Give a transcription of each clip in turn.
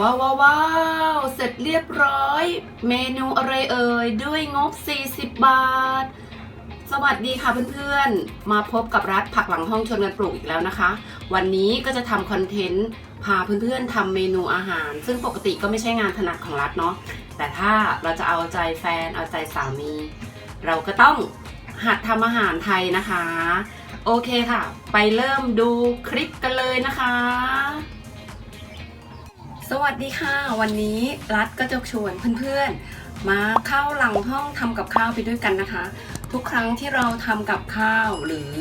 ว้าวว้าวาวเสร็จเรียบร้อย เมนูอะไรเอ่ย ด้วยงบ 40 บาท สวัสดีค่ะเพื่อนๆ มาพบกับรัฐผักหลังห้องชวนกันปลูกอีกแล้วนะคะ วันนี้ก็จะทำคอนเทนต์ พาเพื่อนๆทำเมนูอาหาร ซึ่งปกติก็ไม่ใช่งานถนัดของรัฐเนาะแต่ถ้าเราจะเอาใจแฟนเอาใจสามี เราก็ต้องหัดทำอาหารไทยนะคะ โอเคค่ะ ไปเริ่มดูคลิปกันเลยนะคะ สวัสดีค่ะ วันนี้รัฐก็จะชวนเพื่อนๆ มาเข้าหลังห้องทำกับข้าวไปด้วยกันนะคะ ทุกครั้งที่เราทำกับข้าวหรือ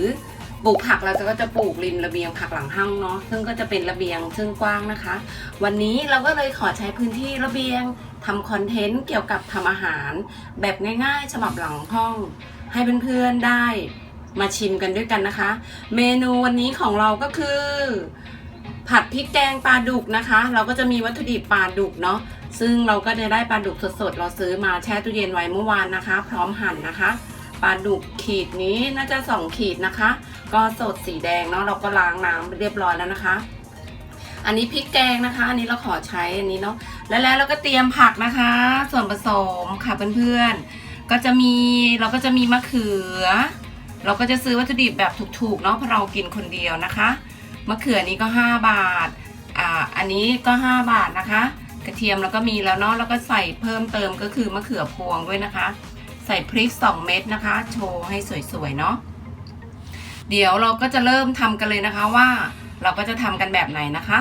ปลูกผักเราจะก็จะปลูกริมระเบียงผักหลังห้องเนาะซึ่งก็จะเป็นระเบียงซึ่งกว้างนะคะ วันนี้เราก็เลยขอใช้พื้นที่ระเบียงทำคอนเทนต์เกี่ยวกับทำอาหาร แบบง่ายๆฉบับหลังห้อง ให้เพื่อนๆได้มาชิมกันด้วยกันนะคะ เมนูวันนี้ของเราก็คือ ผัดพริกแกงปลาดุกนะคะ เราก็จะมีวัตถุดิบปลาดุกเนาะซึ่งเราก็จะได้ปลาดุกสดๆ เราซื้อมาแช่ตู้เย็นไว้เมื่อวานนะคะ พร้อมหั่นนะคะปลาดุกขีดนี้น่าจะสองขีดนะคะ ก็สดสีแดงเนาะเราก็ล้างน้ำเรียบร้อยแล้วนะคะ อันนี้พริกแกงนะคะ อันนี้เราขอใช้อันนี้เนาะแล้วแล้วเราก็เตรียมผักนะคะ ส่วนผสมค่ะเพื่อนๆก็จะมีเราก็จะมีมะเขือ เราก็จะซื้อวัตถุดิบแบบถูกๆเนาะเพราะเรากินคนเดียวนะคะ มะเขือนี้ก็ 5 บาทอ่าอันนี้ก็ 5 บาทนะคะ กระเทียมเราก็มีแล้วเนาะแล้วก็ใส่เพิ่มเติมก็คือมะเขือพวงด้วยนะคะ ใส่พริก 2 เม็ดนะคะ โชว์ให้สวยๆเนาะเดี๋ยวเราก็จะเริ่มทำกันเลยนะคะว่าเราก็จะทำกันแบบไหนนะคะ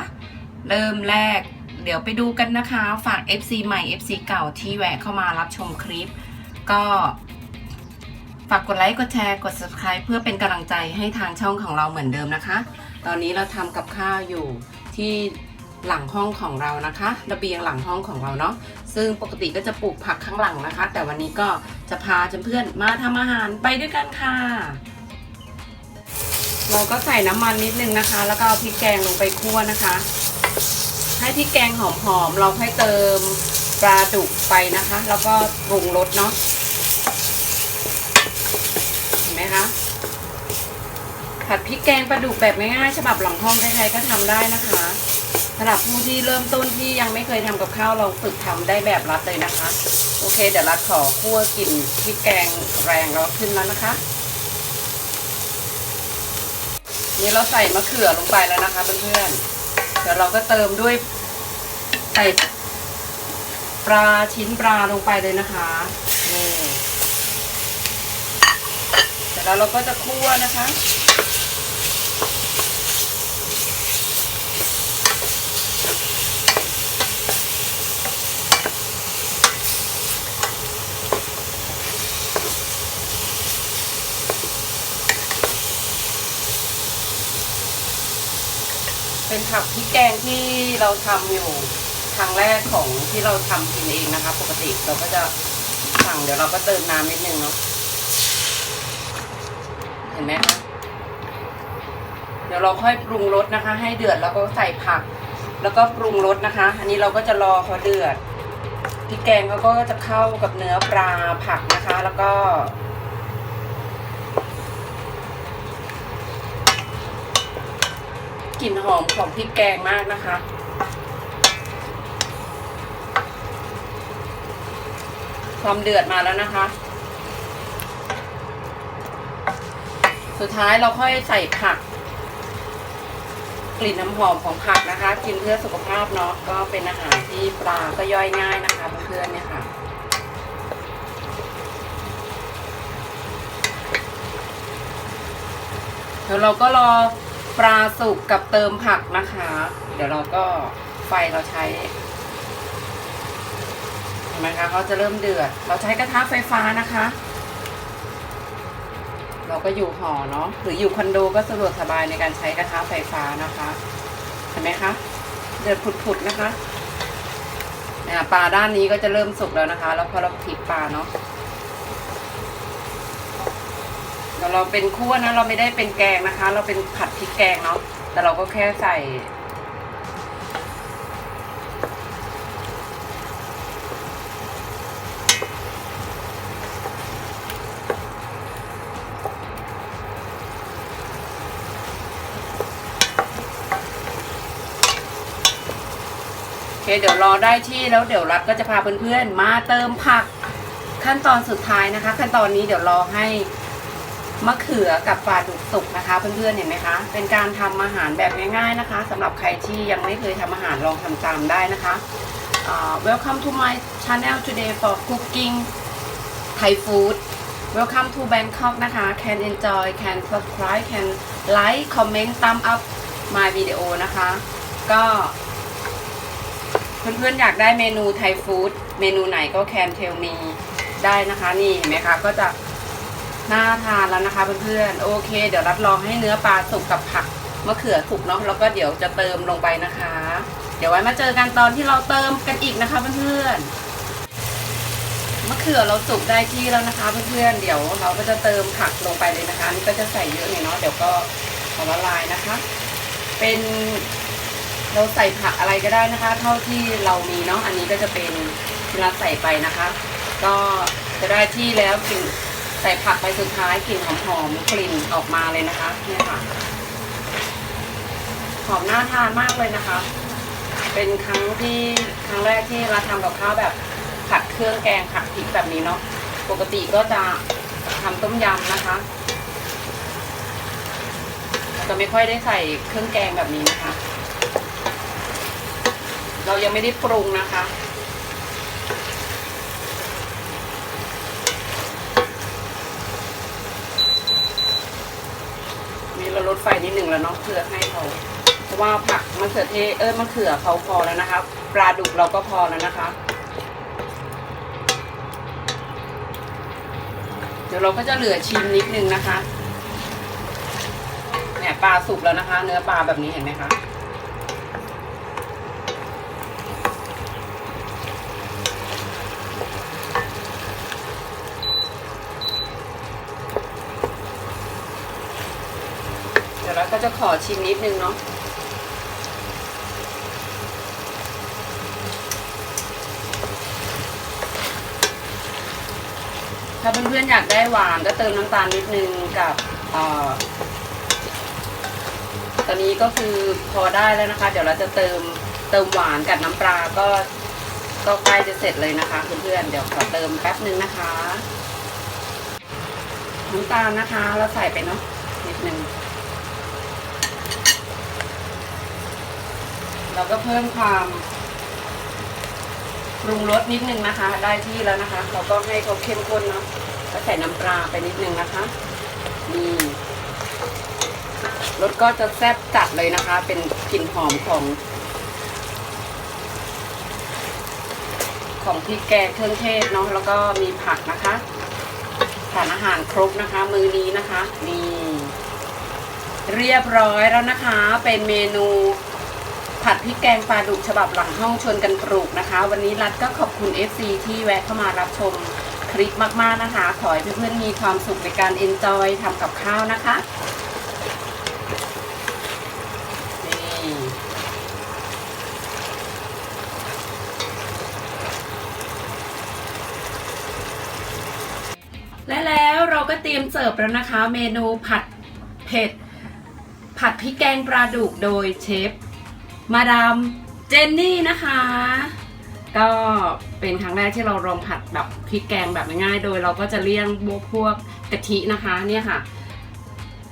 เริ่มแรกเดี๋ยวไปดูกันนะคะ ฝาก FC ใหม่ FC เก่าที่แวะเข้ามารับชมคลิป ก็ฝากกดไลค์ กดแชร์ กด subscribe เพื่อเป็นกำลังใจให้ทางช่องของเราเหมือนเดิมนะคะ ตอนนี้เราทำกับข้าวอยู่ที่หลังห้องของเรานะคะ ระเบียงหลังห้องของเราเนาะซึ่งปกติก็จะปลูกผักข้างหลังนะคะ แต่วันนี้ก็จะพาเพื่อนๆมาทำอาหารไปด้วยกันค่ะ เราก็ใส่น้ำมันนิดนึงนะคะ แล้วก็เอาพริกแกงลงไปคั่วนะคะ ให้พริกแกงหอมๆเราค่อยเติมปลาดุกไปนะคะ แล้วก็ปรุงรสเนาะเห็นไหมคะ ผัดพริกแกงปลาดุกแบบง่ายๆฉบับหลังห้องใครๆก็ทำได้นะคะสำหรับผู้ที่เริ่มต้นที่ยังไม่เคยทำกับข้าวเราฝึกทำได้แบบรัดเลยนะคะ โอเค เดี๋ยวรัดขอคั่วกลิ่นพริกแกงแรงแล้วขึ้นแล้วนะคะ นี่เราใส่มะเขือลงไปแล้วนะคะเพื่อนๆเดี๋ยวเราก็เติมด้วยใส่ปลาชิ้นปลาลงไปเลยนะคะนี่เสร็จแล้วเราก็จะคั่วนะคะ ผักพริกแกงที่เราทำอยู่ครั้งแรกของที่เราทำกินเองนะคะ ปกติเราก็จะสั่งเดี๋ยวเราก็เติมน้ำนิดนึงเนาะเห็นไหมคะเดี๋ยวเราค่อยปรุงรสนะคะ ให้เดือดแล้วก็ใส่ผัก แล้วก็ปรุงรสนะคะ อันนี้เราก็จะรอเขาเดือดพริกแกงเขาก็จะเข้ากับเนื้อปลาผักนะคะ แล้วก็ กลิ่นหอมของพริกแกงมากนะคะ ความเดือดมาแล้วนะคะ สุดท้ายเราค่อยใส่ผัก กลิ่นน้ำหอมของผักนะคะ กินเพื่อสุขภาพเนาะก็เป็นอาหารที่ปลาก็ย่อยง่ายนะคะเพื่อนๆเนี่ยค่ะเดี๋ยวเราก็รอ ปลาสุกกับเติมผักนะคะ เดี๋ยวเราก็ไฟเราใช้เห็นไหมคะเขาจะเริ่มเดือด เราใช้กระทะไฟฟ้านะคะ เราก็อยู่หอเนาะหรืออยู่คอนโดก็สะดวกสบายในการใช้กระทะไฟฟ้านะคะเห็นไหมคะเดือดผุดๆนะคะปลาด้านนี้ก็จะเริ่มสุกแล้วนะคะ แล้วพอเราพลิกปลาเนาะ เราเป็นคั่วนะเราไม่ได้เป็นแกงนะคะ เราเป็นผัดพริกแกงเนาะแต่เราก็แค่ใส่เคเดี๋ยวรอได้ที่แล้วเดี๋ยวรัฐก็จะพาเพื่อนๆ มาเติมผักขั้นตอนสุดท้ายนะคะ ขั้นตอนนี้เดี๋ยวรอให้ มะเขือกับปลาดุกสุกนะคะ เพื่อนๆเห็นไหมคะ เป็นการทำอาหารแบบง่าย ๆนะคะสำหรับใครที่ยังไม่เคยทำอาหารลองทำตามได้นะคะ uh, Welcome to my channel today for cooking Thai food Welcome to Bangkok นะคะ can enjoy can subscribe can like comment thumb up my video นะคะ ก็เพื่อนๆอยากได้เมนูไทยฟู้ดเมนูไหนก็แคนเทลมีได้นะคะ นี่เห็นไหมคะก็จะ น่าทานแล้วนะคะเพื่อนๆโอเค เดี๋ยวรัดลองให้เนื้อปลาสุกกับผักมะเขือสุกเนาะแล้วก็เดี๋ยวจะเติมลงไปนะคะ เดี๋ยวไว้มาเจอกันตอนที่เราเติมกันอีกนะคะเพื่อนๆมะเขือเราสุกได้ที่แล้วนะคะเพื่อนๆเดี๋ยวเราก็จะเติมผักลงไปเลยนะคะนี่ก็จะใส่เยอะหน่อยเนาะเดี๋ยวก็ขอละลายนะคะ เป็นเราใส่ผักอะไรก็ได้นะคะ เท่าที่เรามีเนาะอันนี้ก็จะเป็นที่เราใส่ไปนะคะ ก็จะได้ที่แล้วกลิ่นใส่ผักไปสุดท้ายกลิ่นหอมๆกลิ่นออกมาเลยนะคะเนี่ยค่ะหอมน่าทานมากเลยนะคะ เป็นครั้งที่ครั้งแรกที่เราทำกับข้าวแบบผัดเครื่องแกงผัดพริกแบบนี้เนาะปกติก็จะทำต้มยำนะคะจะไม่ค่อยได้ใส่เครื่องแกงแบบนี้นะคะ เรายังไม่ได้ปรุงนะคะ นี่เราลดไฟนิดหนึ่งแล้วเนาะเพื่อให้เขาเพราะว่าผักมะเขือเทศเออมะเขือเขาพอแล้วนะคะ ปลาดุกเราก็พอแล้วนะคะ เดี๋ยวเราก็จะเหลือชิมนิดนึงนะคะเนี่ยปลาสุกแล้วนะคะ เนื้อปลาแบบนี้เห็นไหมคะ เดี๋ยวก็จะขอชิมนิดนึงเนาะถ้าเพื่อนๆอยากได้หวานก็เติมน้ำตาลนิดนึงกับอ่อตอนนี้ก็คือพอได้แล้วนะคะ เดี๋ยวเราจะเติมเติมหวานกับน้ำปลาก็ก็ใกล้จะเสร็จเลยนะคะเพื่อนๆเดี๋ยวขอเติมแป๊บนึงนะคะน้ำตาลนะคะ เราใส่ไปเนาะนิดนึง เราก็เพิ่มความปรุงรสนิดนึงนะคะ ได้ที่แล้วนะคะ เราก็ให้เขาเข้มข้นเนาะก็ใส่น้ำปลาไปนิดนึงนะคะนี่รสก็จะแซ่บจัดเลยนะคะ เป็นกลิ่นหอมของ ของพริกแกงเครื่องเทศเนาะแล้วก็มีผักนะคะสารอาหารครบนะคะ มือนี้นะคะนี่เรียบร้อยแล้วนะคะ เป็นเมนู ผัดพริกแกงปลาดุกฉบับหลังห้องชวนกันปลูกนะคะ วันนี้รัฐก็ขอบคุณ FC ที่แวะเข้ามารับชมคลิปมากๆนะคะ ขอให้เพื่อนๆมีความสุขในการเอนจอยทำกับข้าวนะคะนี่และแล้วเราก็เตรียมเสิร์ฟแล้วนะคะ เมนูผัดเผ็ด ผัดพริกแกงปลาดุกโดยเชฟ มาดามเจนนี่นะคะ ก็เป็นครั้งแรกที่เราลองผัดแบบพริกแกงแบบง่ายๆ โดยเราก็จะเลี่ยงพวกกะทินะคะเนี่ยค่ะ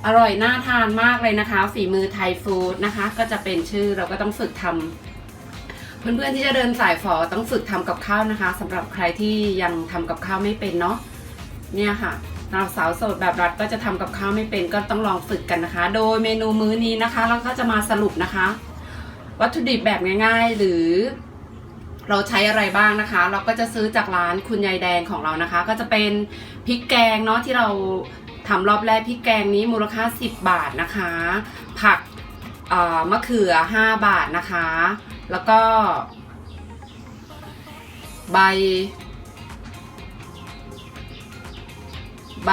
อร่อยน่าทานมากเลยนะคะ ฝีมือไทยฟู้ดนะคะ ก็จะเป็นชื่อเราก็ต้องฝึกทำเพื่อนๆที่จะเดินสายฝอต้องฝึกทำกับข้าวนะคะสำหรับใครที่ยังทำกับข้าวไม่เป็นเนาะเนี่ยค่ะเราสาวโสดแบบรัฐก็จะทำกับข้าวไม่เป็นก็ต้องลองฝึกกันนะคะ โดยเมนูมื้อนี้นะคะ เราก็จะมาสรุปนะคะ วัตถุดิบแบบง่ายๆ หรือเราใช้อะไรบ้างนะคะ เราก็จะซื้อจากร้านคุณยายแดงของเรานะคะ ก็จะเป็นพริกแกงเนาะที่เราทำรอบแรกพริกแกงนี้มูลค่า 10 บาทนะคะ ผักมะเขือ 5 บาทนะคะ แล้วก็ ใบ ใบ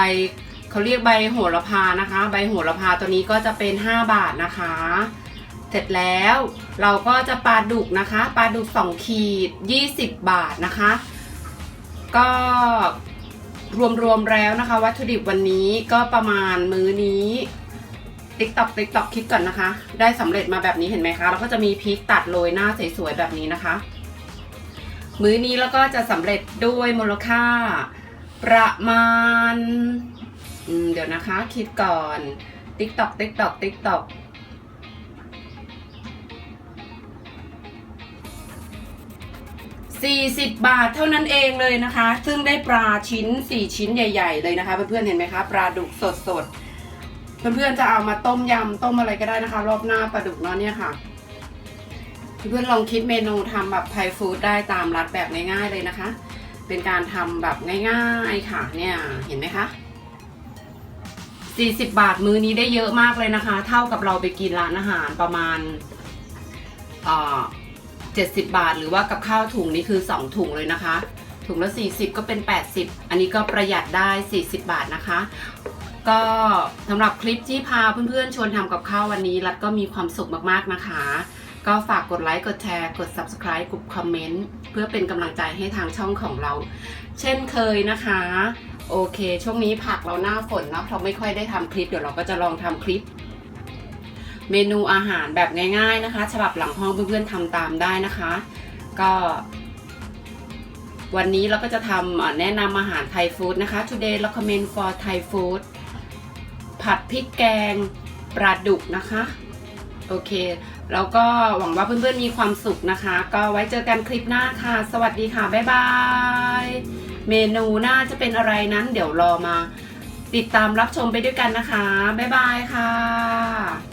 เขาเรียกใบโหระพานะคะ ใบโหระพาตัวนี้ก็จะเป็น 5 บาทนะคะ เสร็จแล้วเราก็จะปลาดุกนะคะปลาดุกสองขีด 20 บาทนะคะ ก็รวมๆแล้วนะคะ วัตถุดิบวันนี้ก็ประมาณมื้อนี้ติ๊กตอกติ๊กตอกคิดก่อนนะคะ ได้สำเร็จมาแบบนี้เห็นไหมคะแล้วก็จะมีพริกตัดโรยหน้าสวยๆแบบนี้นะคะ มื้อนี้แล้วก็จะสำเร็จด้วยมูลค่าประมาณมเดี๋ยวนะคะ คิดก่อนติ๊กตอกติ๊กตอกติ๊กตอก 40 บาทเท่านั้นเองเลยนะคะ ซึ่งได้ปลาชิ้น 4 ชิ้นใหญ่ ๆ เลยนะคะ เพื่อนๆเห็นไหมคะปลาดุกสดๆเพื่อนๆจะเอามาต้มยำต้มอะไรก็ได้นะคะ รอบหน้าปลาดุกเนาะเนี่ยค่ะเพื่อนๆลองคิดเมนูทำแบบไทยฟู้ดได้ตามรัดแบบง่ายๆเลยนะคะ เป็นการทำแบบง่ายๆค่ะเนี่ยเห็นไหมคะ40 บาทมื้อนี้ได้เยอะมากเลยนะคะ เท่ากับเราไปกินร้านอาหารประมาณอ่อ 70 บาท หรือว่ากับข้าวถุงนี้คือ 2 ถุงเลยนะคะ ถุงละ 40 ก็เป็น 80 อันนี้ก็ประหยัดได้ 40 บาทนะคะ ก็สำหรับคลิปที่พาเพื่อนๆ ชวนทำกับข้าววันนี้ รัดก็มีความสุขมากๆนะคะ ก็ฝากกดไลค์ กดแชร์ กด subscribe กดคอมเมนต์เพื่อเป็นกำลังใจให้ทางช่องของเรา เช่นเคยนะคะ โอเค ช่วงนี้ผักเราหน้าฝนเนาะเราไม่ค่อยได้ทำคลิป เดี๋ยวเราก็จะลองทำคลิป เมนูอาหารแบบง่ายๆนะคะ ฉบับหลังห้องเพื่อนๆทำตามได้นะคะ ก็ วันนี้เราก็จะทำแนะนำอาหารไทยฟู้ดนะคะ today recommend for Thai food ผัดพริกแกงปลาดุกนะคะ โอเค แล้วก็หวังว่าเพื่อนๆมีความสุขนะคะ ก็ไว้เจอกันคลิปหน้าค่ะ สวัสดีค่ะ บ๊ายบาย เมนูหน้าจะเป็นอะไรนั้น เดี๋ยวรอมา ติดตามรับชมไปด้วยกันนะคะ บ๊ายบายค่ะ